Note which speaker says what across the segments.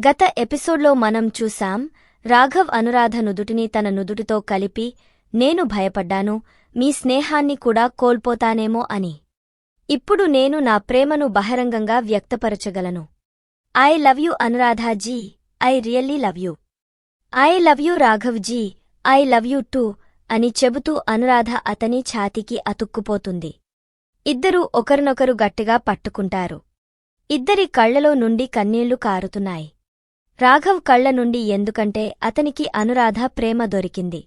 Speaker 1: గత ఎపిసోడ్లో మనం చూశాం రాఘవ్ అనురాధ నుదుటిని తన నుదుటితో కలిపి నేను భయపడ్డాను మీ స్నేహాన్ని కూడా కోల్పోతానేమో అని. ఇప్పుడు నేను నా ప్రేమను బహిరంగంగా వ్యక్తపరచగలను. I love you Anuradha ji I really love you. I love you Raghav ji I love you too అని చెబుతూ అనురాధ అతని ఛాతీకి అతుక్కుపోతుంది. ఇద్దరూ ఒకరినొకరు గట్టిగా పట్టుకుంటారు. ఇద్దరి కళ్ళలో నుండి కన్నీళ్ళు కారుతున్నాయి. రాఘవ్ కళ్ళ నుండి ఎందుకంటే అతనికి అనురాధ ప్రేమ దొరికింది.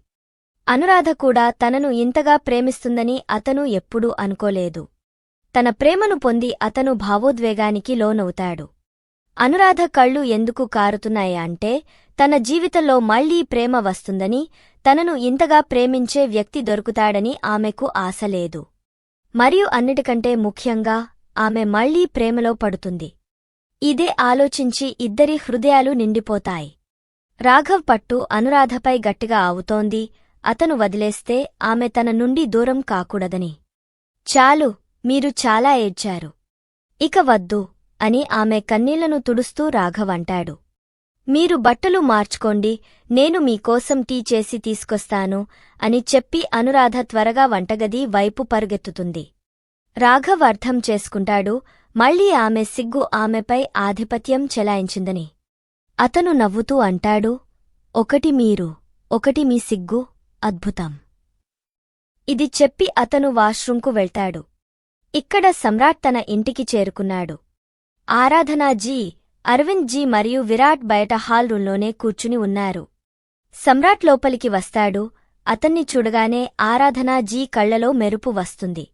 Speaker 1: అనురాధ కూడా తనను ఇంతగా ప్రేమిస్తుందని అతను ఎప్పుడూ అనుకోలేదు. తన ప్రేమను పొంది అతను భావోద్వేగానికి లోనవుతాడు. అనురాధ కళ్ళు ఎందుకు కారుతున్నాయా అంటే తన జీవితంలో మళ్ళీ ప్రేమ వస్తుందని తనను ఇంతగా ప్రేమించే వ్యక్తి దొరుకుతాడని ఆమెకు ఆశలేదు మరియు అన్నిటికంటే ముఖ్యంగా ఆమె మళ్ళీ ప్రేమలో పడుతుంది. ఇదే ఆలోచించి ఇద్దరి హృదయాలు నిండిపోతాయి. రాఘవ్ పట్టు అనురాధపై గట్టిగా ఆవుతోంది. అతను వదిలేస్తే ఆమె తన నుండి దూరం కాకూడదని. చాలు మీరు చాలా ఏడ్చారు. ఇక వద్దు అని ఆమె కన్నీళ్ళను తుడుస్తూ రాఘవ్ అంటాడు. మీరు బట్టలు మార్చుకోండి నేను మీకోసం టీ చేసి తీసుకొస్తాను అని చెప్పి అనురాధ త్వరగా వంటగది వైపు పరుగెత్తుతుంది. రాఘవ్ అర్థం చేసుకుంటాడు మళ్ళీ ఆమె సిగ్గు ఆమెపై ఆధిపత్యం చెలాయించిందని. అతను నవ్వుతూ అంటాడు ఒకటి మీరు ఒకటి మీ సిగ్గు అద్భుతం. ఇది చెప్పి అతను వాష్రూంకు వెళ్తాడు. ఇక్కడ సమ్రాట్ తన ఇంటికి చేరుకున్నాడు. ఆరాధనాజీ అరవింద్ జీ మరియు విరాట్ బయట హాల్ రూంలోనే కూర్చుని ఉన్నారు. సమ్రాట్ లోపలికి వస్తాడు అతన్ని చూడగానే ఆరాధనా జీ కళ్ళలో మెరుపు వస్తుంది.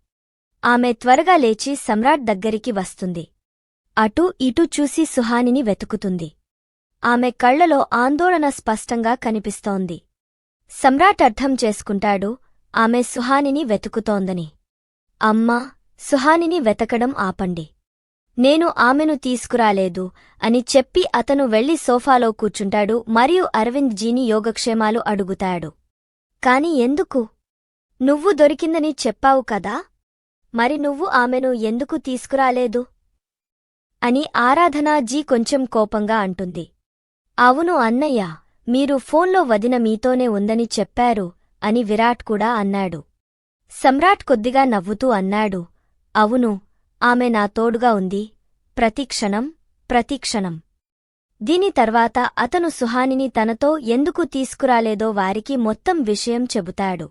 Speaker 1: ఆమె త్వరగా లేచి సమ్రాట్ దగ్గరికి వస్తుంది. అటూ ఇటూ చూసి సుహానిని వెతుకుతుంది. ఆమె కళ్ళలో ఆందోళన స్పష్టంగా కనిపిస్తోంది. సమ్రాట్ అర్థం చేసుకుంటాడు ఆమె సుహానిని వెతుకుతోందని. అమ్మా సుహానిని వెతకడం ఆపండి. నేను ఆమెను తీసుకురాలేదు అని చెప్పి అతను వెళ్ళి సోఫాలో కూర్చుంటాడు మరియు అరవింద్ జీని యోగక్షేమాలు అడుగుతాడు. కాని ఎందుకు? నువ్వు దొరికిందని చెప్పావు కదా? మరి నువ్వు ఆమెను ఎందుకు తీసుకురాలేదు? అని ఆరాధనా జీ కొంచెం కోపంగా అంటుంది. అవును అన్నయ్య మీరు ఫోన్లో వదిన మీతోనే ఉందని చెప్పారు అని విరాట్ కూడా అన్నాడు. సమ్రాట్ కొద్దిగా నవ్వుతూ అన్నాడు. అవును ఆమె నా తోడుగా ఉంది. ప్రతిక్షణం ప్రతిక్షణం. దీని తర్వాత అతను సుహానిని తనతో ఎందుకు తీసుకురాలేదో వారికి మొత్తం విషయం చెబుతాడు.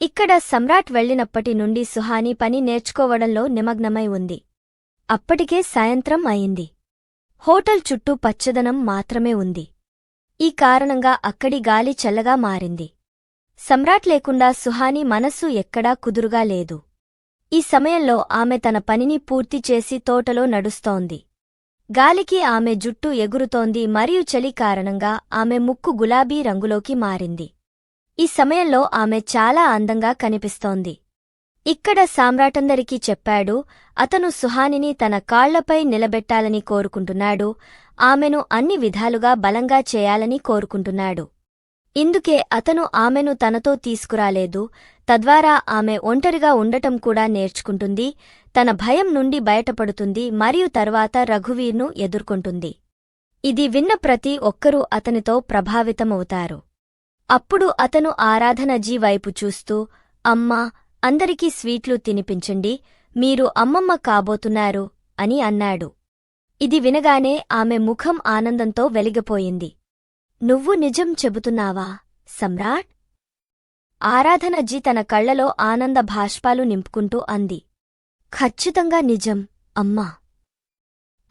Speaker 1: ఇక్కడ సమ్రాట్ వెళ్ళినప్పటి నుండి సుహాని పని నేర్చుకోవడంలో నిమగ్నమై ఉంది. అప్పటికే సాయంత్రం అయింది. హోటల్ చుట్టూ పచ్చదనం మాత్రమే ఉంది. ఈ కారణంగా అక్కడి గాలి చల్లగా మారింది. సమ్రాట్ లేకుండా సుహాని మనస్సు ఎక్కడా కుదురుగా లేదు. ఈ సమయంలో ఆమె తన పనిని పూర్తి చేసి తోటలో నడుస్తోంది. గాలికి ఆమె జుట్టు ఎగురుతోంది మరియు చలి కారణంగా ఆమె ముక్కు గులాబీ రంగులోకి మారింది. ఈ సమయంలో ఆమె చాలా అందంగా కనిపిస్తోంది. ఇక్కడ సామ్రాటందరికీ చెప్పాడు అతను సుహానిని తన కాళ్ళపై నిలబెట్టాలని కోరుకుంటున్నాడు ఆమెను అన్ని విధాలుగా బలంగా చేయాలని కోరుకుంటున్నాడు. ఇందుకే అతను ఆమెను తనతో తీసుకురాలేదు తద్వారా ఆమె ఒంటరిగా ఉండటం కూడా నేర్చుకుంటుంది తన భయం నుండి బయటపడుతుంది మరియు తర్వాత రఘువీర్ను ఎదుర్కొంటుంది. ఇది విన్న ప్రతి ఒక్కరూ అతనితో ప్రభావితమవుతారు. అప్పుడు అతను ఆరాధనజీ వైపు చూస్తూ అమ్మా అందరికీ స్వీట్లు తినిపించండి మీరు అమ్మమ్మ కాబోతున్నారు అని అన్నాడు. ఇది వినగానే ఆమె ముఖం ఆనందంతో వెలిగిపోయింది. నువ్వు నిజం చెబుతున్నావా సమ్రాట్? ఆరాధనజీ తన కళ్ళలో ఆనంద భాష్పాలు నింపుకుంటూ అంది. ఖచ్చితంగా నిజం అమ్మా.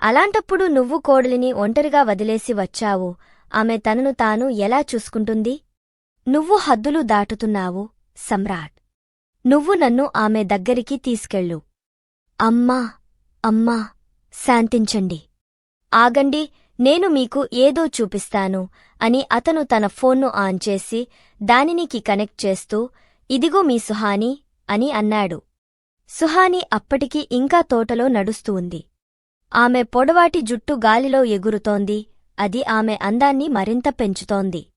Speaker 1: అలాంటప్పుడు నువ్వు కోడలిని ఒంటరిగా వదిలేసి వచ్చావు. ఆమె తనను తాను ఎలా చూసుకుంటుంది? నువ్వు హద్దులు దాటుతున్నావు సమ్రాట్. నువ్వు నన్ను ఆమె దగ్గరికి తీసుకెళ్ళు. అమ్మా అమ్మా శాంతించండి. ఆగండి నేను మీకు ఏదో చూపిస్తాను అని అతను తన ఫోన్ను ఆన్ చేసి దానినికి కనెక్ట్ చేస్తూ ఇదిగో మీ సుహాని అని అన్నాడు. సుహాని అప్పటికి ఇంకా తోటలో నడుస్తూ ఉంది. ఆమె పొడవాటి జుట్టు గాలిలో ఎగురుతోంది అది ఆమె అందాన్ని మరింత పెంచుతోంది.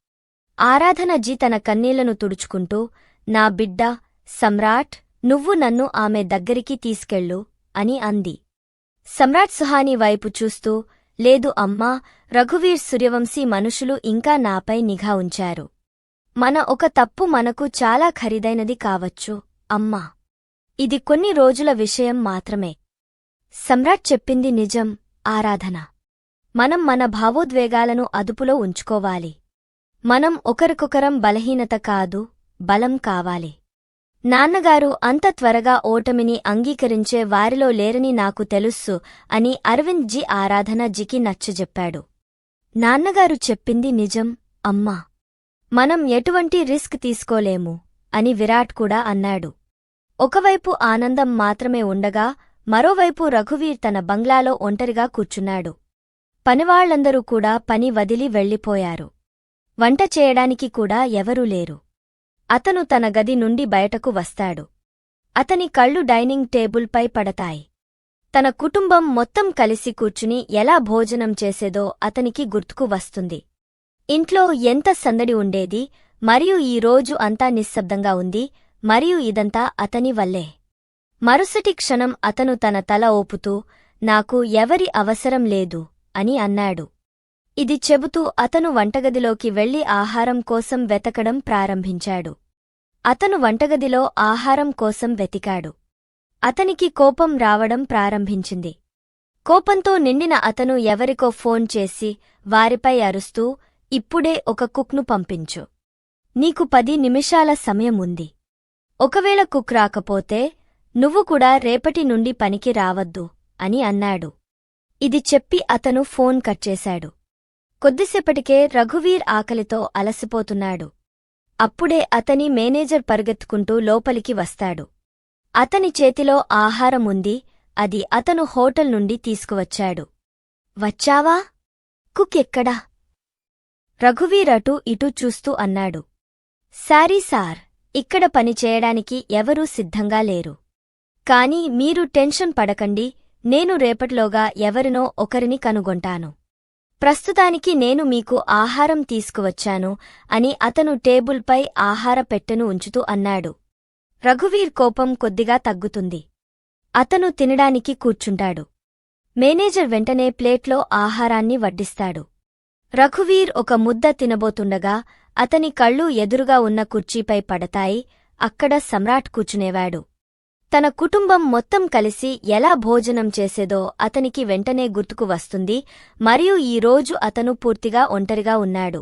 Speaker 1: ఆరాధనజీ తన కన్నీళ్ళను తుడుచుకుంటూ నా బిడ్డ సమ్రాట్ నువ్వు నన్ను ఆమె దగ్గరికి తీసుకెళ్ళు అని అంది. సమ్రాట్ సుహాని వైపు చూస్తూ లేదు అమ్మా రఘువీర్ సూర్యవంశీ మనుషులు ఇంకా నాపై నిఘా ఉంచారు. మన ఒక తప్పు మనకు చాలా ఖరీదైనది కావచ్చు అమ్మా. ఇది కొన్ని రోజుల విషయం మాత్రమే. సమ్రాట్ చెప్పింది నిజం ఆరాధన. మనం మన భావోద్వేగాలను అదుపులో ఉంచుకోవాలి. మనం ఒకరికొకరం బలహీనత కాదు బలం కావాలి. నాన్నగారు అంత త్వరగా ఓటమిని అంగీకరించే వారిలో లేరని నాకు తెలుస్సు అని అరవింద్ జీ ఆరాధన జీకి నచ్చజెప్పాడు. నాన్నగారు చెప్పింది నిజం అమ్మా. మనం ఎటువంటి రిస్క్ తీసుకోలేము అని విరాట్ కూడా అన్నాడు. ఒకవైపు ఆనందం మాత్రమే ఉండగా మరోవైపు రఘువీర్ తన బంగ్లాలో ఒంటరిగా కూర్చున్నాడు. పనివాళ్ళందరూ కూడా పని వదిలి వెళ్ళిపోయారు. వంట చేయడానికి కూడా ఎవరూ లేరు. అతను తన గది నుండి బయటకు వస్తాడు. అతని కళ్ళు డైనింగ్ టేబుల్పై పడతాయి. తన కుటుంబం మొత్తం కలిసి కూర్చుని ఎలా భోజనం చేసేదో అతనికి గుర్తుకు వస్తుంది. ఇంట్లో ఎంత సందడి ఉండేది మరియు ఈ రోజు అంతా నిశ్శబ్దంగా ఉంది మరియు ఇదంతా అతని వల్లే. మరుసటి క్షణం అతను తన తల ఓపుతూ నాకు ఎవరి అవసరం లేదు అని అన్నాడు. ఇది చెబుతూ అతను వంటగదిలోకి వెళ్ళి ఆహారం కోసం వెతకడం ప్రారంభించాడు. అతను వంటగదిలో ఆహారం కోసం వెతికాడు. అతనికి కోపం రావడం ప్రారంభించింది. కోపంతో నిండిన అతను ఎవరికో ఫోన్ చేసి వారిపై అరుస్తూ ఇప్పుడే ఒక కుక్ను పంపించు. నీకు పది నిమిషాల సమయం ఉంది. ఒకవేళ కుక్ రాకపోతే నువ్వు కూడా రేపటి నుండి పనికి రావద్దు అని అన్నాడు. ఇది చెప్పి అతను ఫోన్ కట్ చేశాడు. కొద్దిసేపటికే రఘువీర్ ఆకలితో అలసిపోతున్నాడు. అప్పుడే అతని మేనేజర్ పరుగెత్తుకుంటూ లోపలికి వస్తాడు. అతని చేతిలో ఆహారం ఉంది అది అతను హోటల్ నుండి తీసుకువచ్చాడు. వచ్చావా? కుక్ ఎక్కడా? రఘువీర్ అటూ ఇటూ చూస్తూ అన్నాడు. సారీ సార్ ఇక్కడ పని చేయడానికి ఎవరూ సిద్ధంగా లేరు. కాని మీరు టెన్షన్ పడకండి నేను రేపటిలోగా ఎవరినో ఒకరిని కనుగొంటాను. ప్రస్తుతానికి నేను మీకు ఆహారం తీసుకువచ్చాను అని అతను టేబుల్పై ఆహార పెట్టెను ఉంచుతూ అన్నాడు. రఘువీర్ కోపం కొద్దిగా తగ్గుతుంది. అతను తినడానికి కూర్చుంటాడు. మేనేజర్ వెంటనే ప్లేట్లో ఆహారాన్ని వడ్డిస్తాడు. రఘువీర్ ఒక ముద్ద తినబోతుండగా అతని కళ్ళు ఎదురుగా ఉన్న కుర్చీపై పడతాయి అక్కడ సమ్రాట్ కూర్చునేవాడు. తన కుటుంబం మొత్తం కలిసి ఎలా భోజనం చేసేదో అతనికి వెంటనే గుర్తుకు వస్తుంది మరియు ఈ రోజు అతను పూర్తిగా ఒంటరిగా ఉన్నాడు.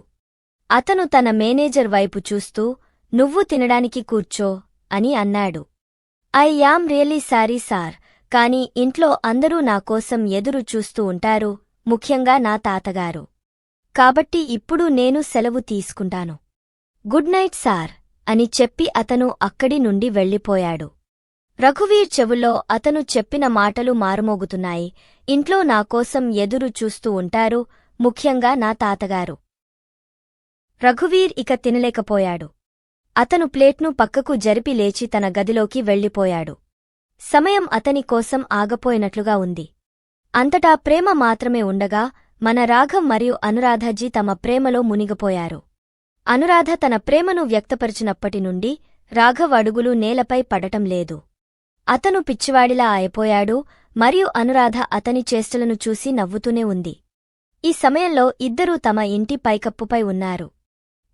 Speaker 1: అతను తన మేనేజర్ వైపు చూస్తూ నువ్వు తినడానికి కూర్చో అని అన్నాడు. I am really sorry sir కాని ఇంట్లో అందరూ నాకోసం ఎదురు చూస్తూ ఉంటారు ముఖ్యంగా నా తాతగారు. కాబట్టి ఇప్పుడు నేను సెలవు తీసుకుంటాను. గుడ్ నైట్ సార్ అని చెప్పి అతను అక్కడి నుండి వెళ్ళిపోయాడు. రఘువీర్ చెవుల్లో అతను చెప్పిన మాటలు మారుమోగుతున్నాయి. ఇంట్లో నాకోసం ఎదురు చూస్తూ ఉంటారు ముఖ్యంగా నా తాతగారు. రఘువీర్ ఇక తినలేకపోయాడు. అతను ప్లేట్ను పక్కకు జరిపి లేచి తన గదిలోకి వెళ్ళిపోయాడు. సమయం అతని కోసం ఆగపోయినట్లుగా ఉంది. అంతటా ప్రేమ మాత్రమే ఉండగా మన రాఘం మరియు అనురాధజీ తమ ప్రేమలో మునిగిపోయారు. అనురాధ తన ప్రేమను వ్యక్తపరిచినప్పటి నుండి రాఘవ్ అడుగులు నేలపై పడటం లేదు. అతను పిచ్చివాడిలా అయిపోయాడు మరియు అనురాధ అతని చేష్టలను చూసి నవ్వుతూనే ఉంది. ఈ సమయంలో ఇద్దరూ తమ ఇంటి పైకప్పుపై ఉన్నారు.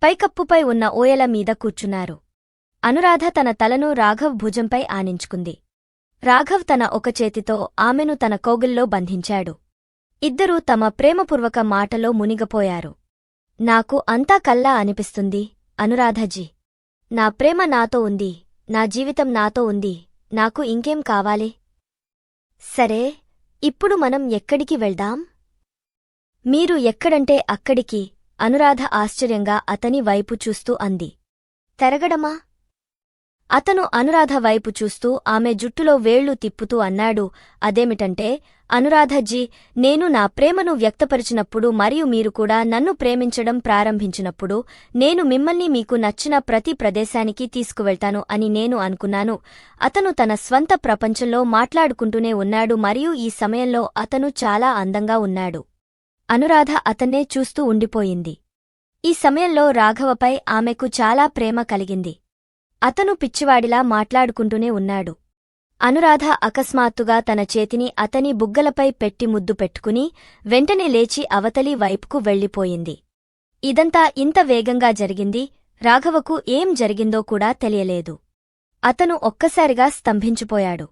Speaker 1: పైకప్పుపై ఉన్న ఓయల మీద కూర్చున్నారు. అనురాధ తన తలను రాఘవ్ భుజంపై ఆనించుకుంది. రాఘవ్ తన ఒక చేతితో ఆమెను తన కోగుల్లో బంధించాడు. ఇద్దరూ తమ ప్రేమపూర్వక మాటలో మునిగపోయారు. నాకు అంతా కల్లా అనిపిస్తుంది అనురాధజీ. నా ప్రేమ నాతో ఉంది నా జీవితం నాతో ఉంది నాకు ఇంకేం కావాలి? సరే ఇప్పుడు మనం ఎక్కడికి వెళ్దాం? మీరు ఎక్కడంటే అక్కడికి అనురాధ ఆశ్చర్యంగా అతని వైపు చూస్తూ అంది. తెరగడమా? అతను అనురాధ వైపు చూస్తూ ఆమె జుట్టులో వేళ్ళు తిప్పుతూ అన్నాడు అదేమిటంటే అనురాధజీ నేను నా ప్రేమను వ్యక్తపరిచినప్పుడు మరియు మీరు కూడా నన్ను ప్రేమించడం ప్రారంభించినప్పుడు నేను మిమ్మల్ని మీకు నచ్చిన ప్రతి ప్రదేశానికి తీసుకువెళ్తాను అని నేను అనుకున్నాను. అతను తన స్వంత ప్రపంచంలో మాట్లాడుకుంటూనే ఉన్నాడు మరియు ఈ సమయంలో అతను చాలా అందంగా ఉన్నాడు. అనురాధ అతన్నే చూస్తూ ఉండిపోయింది. ఈ సమయంలో రాఘవపై ఆమెకు చాలా ప్రేమ కలిగింది. అతను పిచ్చివాడిలా మాట్లాడుకుంటూనే ఉన్నాడు. అనురాధ అకస్మాత్తుగా తన చేతిని అతని బుగ్గలపై పెట్టి ముద్దు పెట్టుకుని వెంటనే లేచి అవతలి వైపుకు వెళ్ళిపోయింది. ఇదంతా ఇంత వేగంగా జరిగింది రాఘవకు ఏం జరిగిందో కూడా తెలియలేదు. అతను ఒక్కసారిగా స్తంభించిపోయాడు.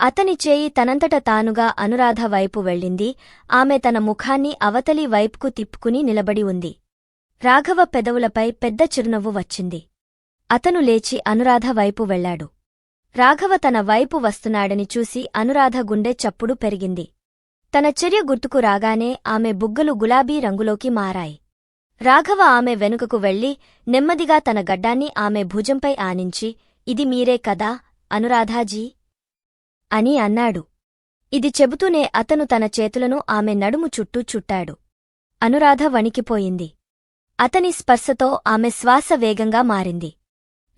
Speaker 1: అతని చేయి తనంతట తానుగా అనురాధ వైపు వెళ్ళింది ఆమె తన ముఖాన్ని అవతలి వైపుకు తిప్పుకుని నిలబడి ఉంది. రాఘవ పెదవులపై పెద్ద చిరునవ్వు వచ్చింది. అతను లేచి అనురాధ వైపు వెళ్ళాడు రాఘవ తన వైపు వస్తున్నాడని చూసి అనురాధ గుండె చప్పుడు పెరిగింది. తన చర్య గుర్తుకు రాగానే ఆమె బుగ్గలు గులాబీ రంగులోకి మారాయి. రాఘవ ఆమె వెనుకకు వెళ్ళి నెమ్మదిగా తన గడ్డాన్ని ఆమె భుజంపై ఆనించి ఇది మీరే కదా అనురాధాజీ అని అన్నాడు. ఇది చెబుతూనే అతను తన చేతులను ఆమె నడుము చుట్టూ చుట్టాడు. అనురాధ వణికిపోయింది. అతని స్పర్శతో ఆమె శ్వాస వేగంగా మారింది.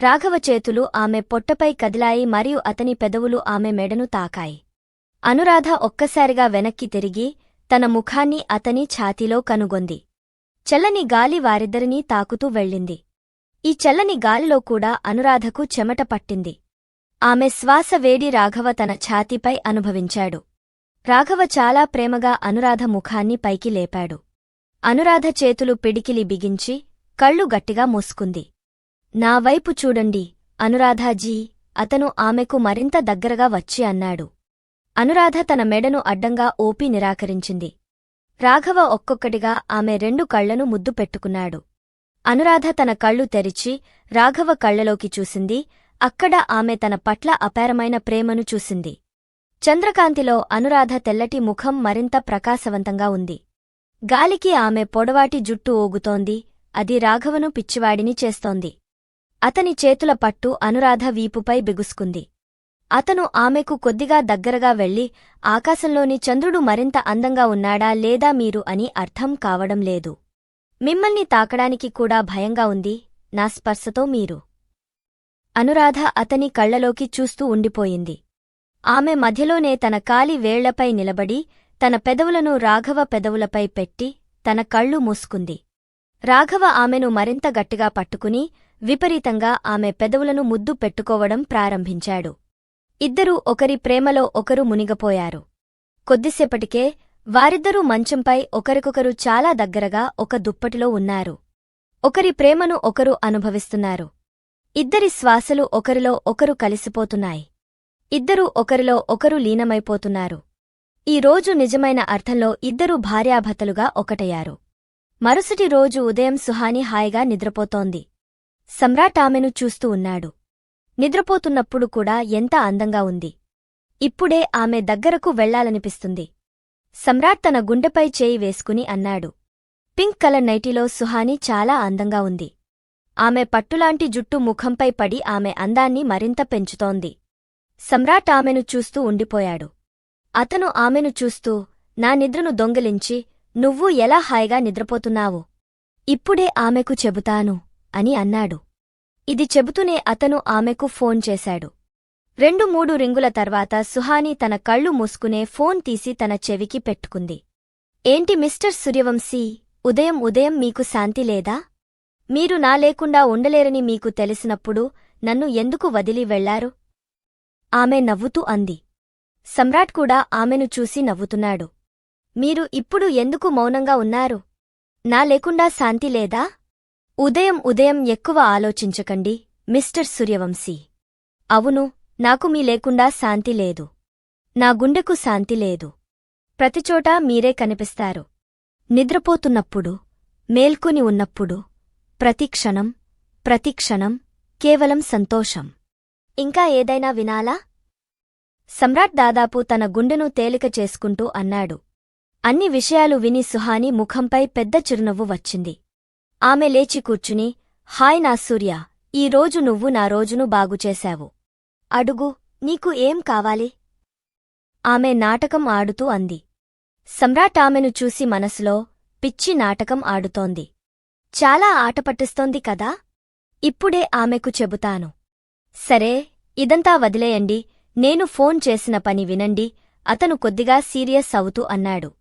Speaker 1: రాఘవ చేతులు ఆమె పొట్టపై కదిలాయి మరియు అతని పెదవులు ఆమె మెడను తాకాయి. అనురాధ ఒక్కసారిగా వెనక్కి తిరిగి తన ముఖాన్ని అతని ఛాతీలో కనుగొంది. చల్లని గాలి వారిద్దరినీ తాకుతూ వెళ్ళింది. ఈ చల్లని గాలిలో కూడా అనురాధకు చెమట పట్టింది. ఆమె శ్వాస వేడి రాఘవ తన ఛాతీపై అనుభవించాడు. రాఘవ చాలా ప్రేమగా అనురాధ ముఖాన్ని పైకి లేపాడు. అనురాధ చేతులు పిడికిలి బిగించి కళ్ళు గట్టిగా మూసుకుంది. నా వైపు చూడండి అనురాధాజీ అతను ఆమెకు మరింత దగ్గరగా వచ్చి అన్నాడు. అనురాధ తన మెడను అడ్డంగా ఓపి నిరాకరించింది. రాఘవ ఒక్కొక్కటిగా ఆమె రెండు కళ్ళను ముద్దు పెట్టుకున్నాడు. అనురాధ తన కళ్ళు తెరిచి రాఘవ కళ్ళలోకి చూసింది అక్కడ ఆమె తన పట్ల అపారమైన ప్రేమను చూసింది. చంద్రకాంతిలో అనురాధ తెల్లటి ముఖం మరింత ప్రకాశవంతంగా ఉంది. గాలికి ఆమె పొడవాటి జుట్టు ఊగుతోంది అది రాఘవను పిచ్చివాడిని చేస్తోంది. అతని చేతుల పట్టు అనురాధ వీపుపై బిగుసుకుంది. అతను ఆమెకు కొద్దిగా దగ్గరగా వెళ్ళి ఆకాశంలోని చంద్రుడు మరింత అందంగా ఉన్నాడా లేదా మీరు అని అర్థం కావడం లేదు. మిమ్మల్ని తాకడానికి కూడా భయంగా ఉంది నా స్పర్శతో మీరు. అనురాధ అతని కళ్ళలోకి చూస్తూ ఉండిపోయింది. ఆమె మధ్యలోనే తన కాలి వేళ్ళపై నిలబడి తన పెదవులను రాఘవ పెదవులపై పెట్టి తన కళ్ళు మూసుకుంది. రాఘవ ఆమెను మరింత గట్టిగా పట్టుకుని విపరీతంగా ఆమె పెదవులను ముద్దు పెట్టుకోవడం ప్రారంభించాడు. ఇద్దరూ ఒకరి ప్రేమలో ఒకరు మునిగపోయారు. కొద్దిసేపటికే వారిద్దరూ మంచంపై ఒకరికొకరు చాలా దగ్గరగా ఒక దుప్పటిలో ఉన్నారు. ఒకరి ప్రేమను ఒకరు అనుభవిస్తున్నారు. ఇద్దరి శ్వాసలు ఒకరిలో ఒకరు కలిసిపోతున్నాయి. ఇద్దరూ ఒకరిలో ఒకరు లీనమైపోతున్నారు. ఈ రోజు నిజమైన అర్థంలో ఇద్దరూ భార్యాభర్తలుగా ఒకటయ్యారు. మరుసటి రోజు ఉదయం సుహాని హాయిగా నిద్రపోతోంది. సమ్రాట్ ఆమెను చూస్తూ ఉన్నాడు. నిద్రపోతున్నప్పుడు కూడా ఎంత అందంగా ఉంది. ఇప్పుడే ఆమె దగ్గరకు వెళ్ళాలనిపిస్తుంది. సమ్రాట్ తన గుండెపై చేయి వేసుకుని అన్నాడు. పింక్ కలర్ నైటిలో సుహాని చాలా అందంగా ఉంది. ఆమె పట్టులాంటి జుట్టు ముఖంపై పడి ఆమె అందాన్ని మరింత పెంచుతోంది. సమ్రాట్ ఆమెను చూస్తూ ఉండిపోయాడు. అతను ఆమెను చూస్తూ నా నిద్రను దొంగిలించి నువ్వు ఎలా హాయిగా నిద్రపోతున్నావు? ఇప్పుడే ఆమెకు చెబుతాను. అని అన్నాడు. ఇది చెబుతూనే అతను ఆమెకు ఫోన్ చేశాడు. రెండు మూడు రింగుల తర్వాత సుహాని తన కళ్ళు మూసుకునే ఫోన్ తీసి తన చెవికి పెట్టుకుంది. ఏంటి మిస్టర్ సూర్యవంశీ ఉదయం ఉదయం మీకు శాంతి లేదా? మీరు నా లేకుండా ఉండలేరని మీకు తెలిసినప్పుడు నన్ను ఎందుకు వదిలి వెళ్ళారు? ఆమె నవ్వుతూ అంది. సమ్రాట్ కూడా ఆమెను చూసి నవ్వుతున్నాడు. మీరు ఇప్పుడు ఎందుకు మౌనంగా ఉన్నారు? నా లేకుండా శాంతి లేదా? ఉదయం ఉదయం ఎక్కువ ఆలోచించకండి మిస్టర్ సూర్యవంశీ. అవును నాకు మీ లేకుండా శాంతి లేదు. నా గుండెకు శాంతి లేదు. ప్రతిచోటా మీరే కనిపిస్తారు. నిద్రపోతున్నప్పుడు మేల్కొని ఉన్నప్పుడు ప్రతిక్షణం ప్రతిక్షణం కేవలం సంతోషం. ఇంకా ఏదైనా వినాలా? సమ్రాట్ దాదాపు తన గుండెను తేలిక చేసుకుంటూ అన్నాడు. అన్ని విషయాలు విని సుహాని ముఖంపై పెద్ద చిరునవ్వు వచ్చింది. ఆమె లేచి కూర్చుని హాయ్ నా సూర్య ఈ రోజు నువ్వు నా రోజును బాగుచేశావు అడుగు నీకు ఏం కావాలి ఆమె నాటకం ఆడుతూ అంది. సమ్రాట్ ఆమెను చూసి మనసులో పిచ్చి నాటకం ఆడుతోంది. చాలా ఆటపట్టిస్తోంది కదా? ఇప్పుడే ఆమెకు చెబుతాను. సరే ఇదంతా వదిలేయండి నేను ఫోన్ చేసిన పని వినండి అతను కొద్దిగా సీరియస్ అవుతూ అన్నాడు.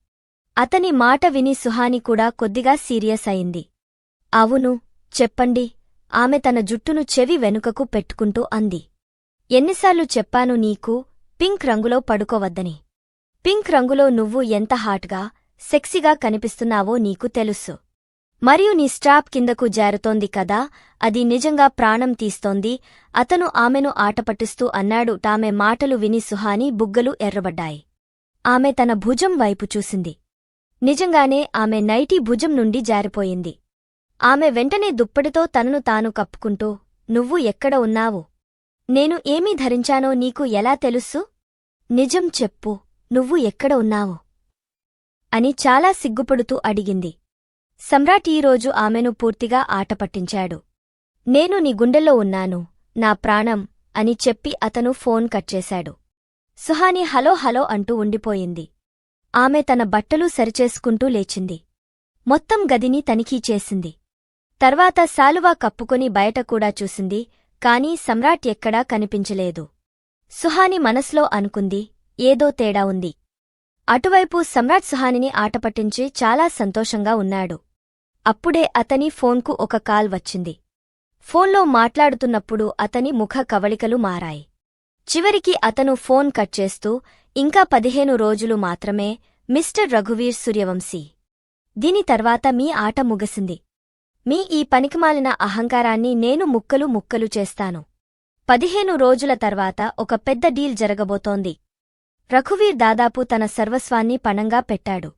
Speaker 1: అతని మాట విని సుహాని కూడా కొద్దిగా సీరియస్ అయింది. అవును చెప్పండి. ఆమె తన జుట్టును చెవి వెనుకకు పెట్టుకుంటూ అంది. ఎన్నిసార్లు చెప్పాను నీకు పింక్ రంగులో పడుకోవద్దని. పింక్ రంగులో నువ్వు ఎంత హాట్గా సెక్సీగా కనిపిస్తున్నావో నీకు తెలుసు. మరియు నీ స్ట్రాప్ కిందకు జారుతోంది కదా అది నిజంగా ప్రాణం తీస్తోంది అతను ఆమెను ఆటపట్టిస్తూ అన్నాడు తామె మాటలు విని సుహాని బుగ్గలు ఎర్రబడ్డాయి. ఆమె తన భుజం వైపు చూసింది. నిజంగానే ఆమె నైటీ భుజం నుండి జారిపోయింది. ఆమె వెంటనే దుప్పటితో తనను తాను కప్పుకుంటూ నువ్వు ఎక్కడ ఉన్నావు? నేను ఏమీ ధరించానో నీకు ఎలా తెలుసు? నిజం చెప్పు నువ్వు ఎక్కడ ఉన్నావు అని చాలా సిగ్గుపడుతూ అడిగింది. సమ్రాట్ ఈరోజు ఆమెను పూర్తిగా ఆటపట్టించాడు నేను నీ గుండెల్లో ఉన్నాను నా ప్రాణం అని చెప్పి అతను ఫోన్ కట్ చేశాడు. సుహాని హలో హలో అంటూ ఉండిపోయింది. ఆమె తన బట్టలు సరిచేసుకుంటూ లేచింది. మొత్తం గదిని తనిఖీ చేసింది. తర్వాత శాలువా కప్పుకొని బయట కూడా చూసింది కాని సమ్రాట్ ఎక్కడా కనిపించలేదు. సుహాని మనసులో అనుకుంది ఏదో తేడా ఉంది. అటువైపు సమ్రాట్ సుహానిని ఆటపట్టించి చాలా సంతోషంగా ఉన్నాడు. అప్పుడే అతని ఫోన్కు ఒక కాల్ వచ్చింది. ఫోన్లో మాట్లాడుతున్నప్పుడు అతని ముఖ కవళికలు మారాయి. చివరికి అతను ఫోన్ కట్ చేస్తూ ఇంకా పదిహేను రోజులు మాత్రమే మిస్టర్ రఘువీర్ సూర్యవంశీ. దీని తర్వాత మీ ఆట ముగిసింది. మీ ఈ పనికిమాలిన అహంకారాన్ని నేను ముక్కలు ముక్కలు చేస్తాను. పదిహేను రోజుల తర్వాత ఒక పెద్ద డీల్ జరగబోతోంది. రఘువీర్ దాదాపు తన సర్వస్వాన్ని పణంగా పెట్టాడు.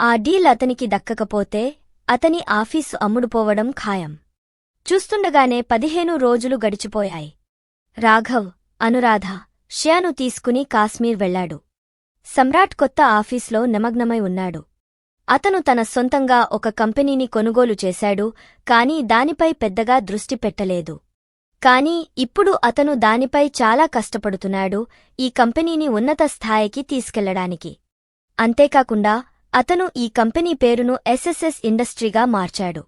Speaker 1: ఆ డీల్ అతనికి దక్కకపోతే అతని ఆఫీసు అమ్ముడుపోవడం ఖాయం. చూస్తుండగానే పదిహేను రోజులు గడిచిపోయాయి. రాఘవ్ అనురాధ షియాను తీసుకుని కాశ్మీర్ వెళ్ళాడు సమ్రాట్ కొత్త ఆఫీస్లో నిమగ్నమై ఉన్నాడు. అతను తన సొంతంగా ఒక కంపెనీని కొనుగోలు చేశాడు కాని దానిపై పెద్దగా దృష్టి పెట్టలేదు. కాని ఇప్పుడు అతను దానిపై చాలా కష్టపడుతున్నాడు ఈ కంపెనీని ఉన్నత స్థాయికి తీసుకెళ్ళడానికి. అంతేకాకుండా అతను ఈ కంపెనీ పేరును ఎస్ఎస్ఎస్ ఇండస్ట్రీగా మార్చాడు.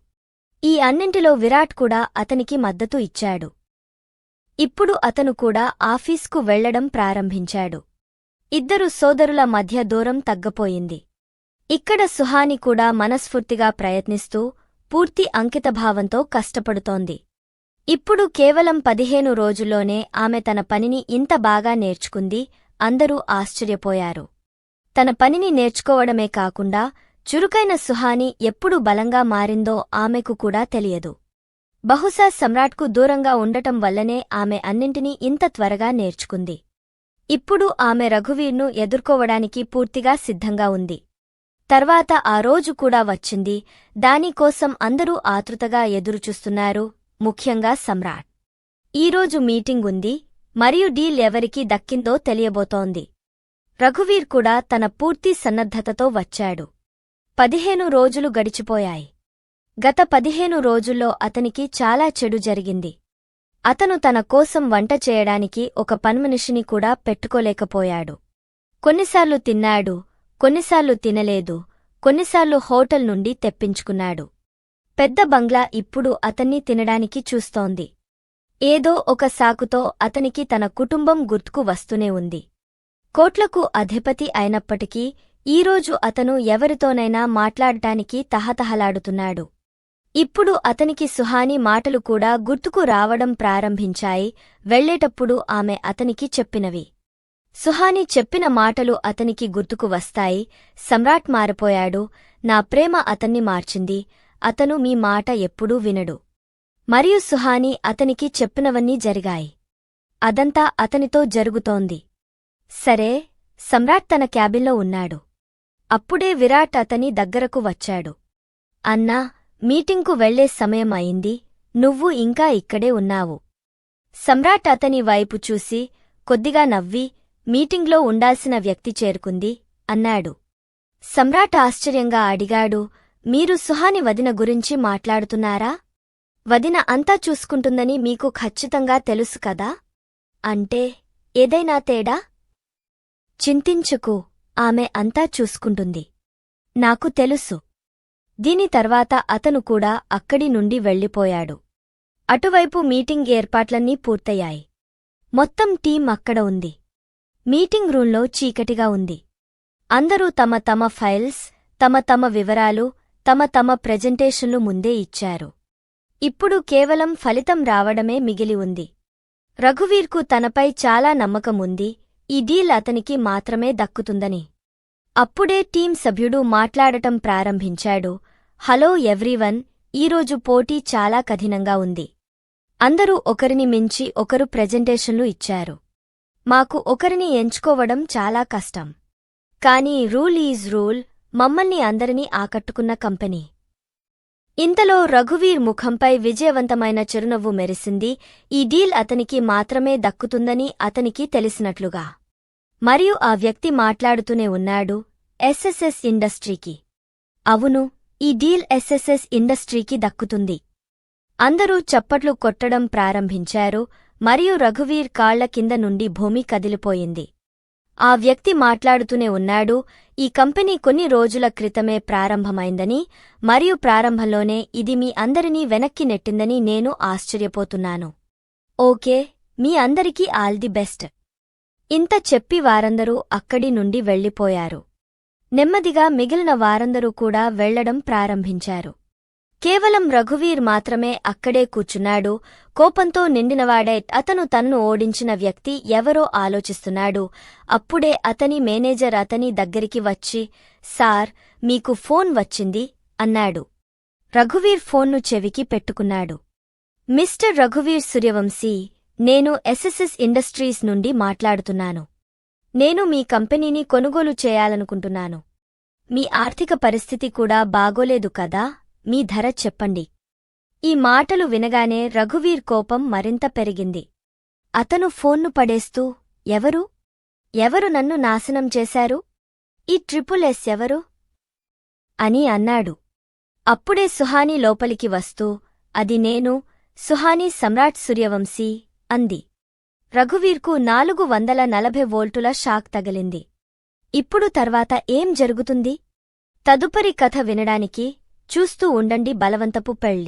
Speaker 1: ఈ అన్నింటిలో విరాట్ కూడా అతనికి మద్దతు ఇచ్చాడు. ఇప్పుడు అతను కూడా ఆఫీస్కు వెళ్ళడం ప్రారంభించాడు. ఇద్దరు సోదరుల మధ్య దూరం తగ్గపోయింది. ఇక్కడ సుహాని కూడా మనస్ఫూర్తిగా ప్రయత్నిస్తూ పూర్తి అంకితభావంతో కష్టపడుతోంది. ఇప్పుడు కేవలం పదిహేను రోజుల్లోనే ఆమె తన పనిని ఇంత బాగా నేర్చుకుంది అందరూ ఆశ్చర్యపోయారు. తన పనిని నేర్చుకోవడమే కాకుండా చురుకైన సుహాని ఎప్పుడు బలంగా మారిందో ఆమెకు కూడా తెలియదు. బహుశా సమ్రాట్కు దూరంగా ఉండటం వల్లనే ఆమె అన్నింటినీ ఇంత త్వరగా నేర్చుకుంది. ఇప్పుడు ఆమె రఘువీర్ను ఎదుర్కోవడానికి పూర్తిగా సిద్ధంగా ఉంది. తర్వాత ఆ రోజు కూడా వచ్చింది. దానికోసం అందరూ ఆతృతగా ఎదురుచూస్తున్నారు. ముఖ్యంగా సమ్రాట్. ఈరోజు మీటింగ్ ఉంది. మరియు డీల్ ఎవరికి దక్కిందో తెలియబోతోంది. రఘువీర్ కూడా తన పూర్తి సన్నద్ధతతో వచ్చాడు. పదిహేను రోజులు గడిచిపోయాయి. గత పదిహేను రోజుల్లో అతనికి చాలా చెడు జరిగింది. అతను తన కోసం వంట చేయడానికి ఒక పన్మనిషిని కూడా పెట్టుకోలేకపోయాడు. కొన్నిసార్లు తిన్నాడు. కొన్నిసార్లు తినలేదు కొన్నిసార్లు హోటల్ నుండి తెప్పించుకున్నాడు. పెద్ద బంగ్లా ఇప్పుడు అతన్ని తినడానికి చూస్తోంది. ఏదో ఒక సాకుతో అతనికి తన కుటుంబం గుర్తుకు వస్తూనే ఉంది. కోట్లకు అధిపతి అయినప్పటికీ ఈరోజు అతను ఎవరితోనైనా మాట్లాడటానికి తహతహలాడుతున్నాడు. ఇప్పుడు అతనికి సుహాని మాటలు కూడా గుర్తుకు రావడం ప్రారంభించాయి వెళ్ళేటప్పుడు ఆమె అతనికి చెప్పినవి. సుహాని చెప్పిన మాటలు అతనికి గుర్తుకు వస్తాయి. సమ్రాట్ మారిపోయాడు. నా ప్రేమ అతన్ని మార్చింది. అతను మీ మాట ఎప్పుడూ వినడు. మరియు సుహాని అతనికి చెప్పినవన్నీ జరిగాయి. అదంతా అతనితో జరుగుతోంది. సరే సమ్రాట్ తన క్యాబిన్లో ఉన్నాడు. అప్పుడే విరాట్ అతని దగ్గరకు వచ్చాడు. అన్నా మీటింగ్కు వెళ్ళే సమయం అయింది. నువ్వు ఇంకా ఇక్కడే ఉన్నావు. సమ్రాట్ అతని వైపు చూసి కొద్దిగా నవ్వి మీటింగ్లో ఉండాల్సిన వ్యక్తి చేరుకుంది అన్నాడు. సమ్రాట్ ఆశ్చర్యంగా అడిగాడు మీరు సుహాని వదిన గురించి మాట్లాడుతున్నారా? వదిన అంతా చూసుకుంటుందని మీకు ఖచ్చితంగా తెలుసు కదా? అంటే ఏదైనా తేడా? చింతించుకు ఆమె అంతా చూసుకుంటుంది. నాకు తెలుసు. దీని తర్వాత అతను కూడా అక్కడి నుండి వెళ్ళిపోయాడు. అటువైపు మీటింగ్ ఏర్పాట్లన్నీ పూర్తయ్యాయి. మొత్తం టీం అక్కడ ఉంది. మీటింగ్ రూంలో చీకటిగా ఉంది. అందరూ తమ తమ ఫైల్స్ తమ తమ వివరాలు తమ తమ ప్రెజెంటేషన్లు ముందే ఇచ్చారు. ఇప్పుడు కేవలం ఫలితం రావడమే మిగిలి ఉంది. రఘువీర్కు తనపై చాలా నమ్మకముంది ఈ డీల్ అతనికి మాత్రమే దక్కుతుందని. అప్పుడే టీం సభ్యుడు మాట్లాడటం ప్రారంభించాడు. హలో ఎవ్రీవన్ ఈరోజు పోటీ చాలా కఠినంగా ఉంది. అందరూ ఒకరిని మించి ఒకరు ప్రెజెంటేషన్లు ఇచ్చారు. మాకు ఒకరిని ఎంచుకోవడం చాలా కష్టం. కానీ రూల్ ఈజ్ రూల్ మమ్మల్ని అందరినీ ఆకట్టుకున్న కంపెనీ. ఇంతలో రఘువీర్ ముఖంపై విజయవంతమైన చిరునవ్వు మెరిసింది. ఈ డీల్ అతనికి మాత్రమే దక్కుతుందని అతనికి తెలిసినట్లుగా. మరియు ఆ వ్యక్తి మాట్లాడుతూనే ఉన్నాడు ఎస్ఎస్ఎస్ ఇండస్ట్రీకి. అవును ఈ డీల్ ఎస్ఎస్ఎస్ ఇండస్ట్రీకి దక్కుతుంది. అందరూ చప్పట్లు కొట్టడం ప్రారంభించారు. మరియు రఘువీర్ కాళ్ళ కింద నుండి భూమి కదిలిపోయింది. ఆ వ్యక్తి మాట్లాడుతూనే ఉన్నాడు ఈ కంపెనీ కొన్ని రోజుల క్రితమే ప్రారంభమైందని మరియు ప్రారంభంలోనే ఇది మీ అందరినీ వెనక్కి నెట్టిందని నేను ఆశ్చర్యపోతున్నాను. ఓకే మీ అందరికీ ఆల్ ది బెస్ట్. ఇంత చెప్పి వారందరూ అక్కడి నుండి వెళ్ళిపోయారు. నెమ్మదిగా మిగిలిన వారందరూ కూడా వెళ్ళడం ప్రారంభించారు. కేవలం రఘువీర్ మాత్రమే అక్కడే కూర్చున్నాడు. కోపంతో నిండినవాడే అతను తన్ను ఓడించిన వ్యక్తి ఎవరో ఆలోచిస్తున్నాడు. అప్పుడే అతని మేనేజర్ అతని దగ్గరికి వచ్చి సార్ మీకు ఫోన్ వచ్చింది అన్నాడు. రఘువీర్ ఫోన్ను చెవికి పెట్టుకున్నాడు. మిస్టర్ రఘువీర్ సూర్యవంశీ నేను ఎస్ఎస్ఎస్ ఇండస్ట్రీస్ నుండి మాట్లాడుతున్నాను. నేను మీ కంపెనీని కొనుగోలు చేయాలనుకుంటున్నాను. మీ ఆర్థిక పరిస్థితి కూడా బాగోలేదు కదా? మీ ధర చెప్పండి. ఈ మాటలు వినగానే రఘువీర్ కోపం మరింత పెరిగింది. అతను ఫోన్ను పడేస్తూ ఎవరు? ఎవరు నన్ను నాశనం చేశారు? ఈ ట్రిపుల్ ఎస్ ఎవరు? అని అన్నాడు. అప్పుడే సుహాని లోపలికి వస్తూ అది నేను సుహాని సమ్రాట్ సూర్యవంశీ అంది. రఘువీర్కు నాలుగు వందల నలభై వోల్టుల షాక్ తగిలింది. ఇప్పుడు తర్వాత ఏం జరుగుతుంది? తదుపరి కథ వినడానికి చూస్తూ ఉండండి బలవంతపు పెళ్ళి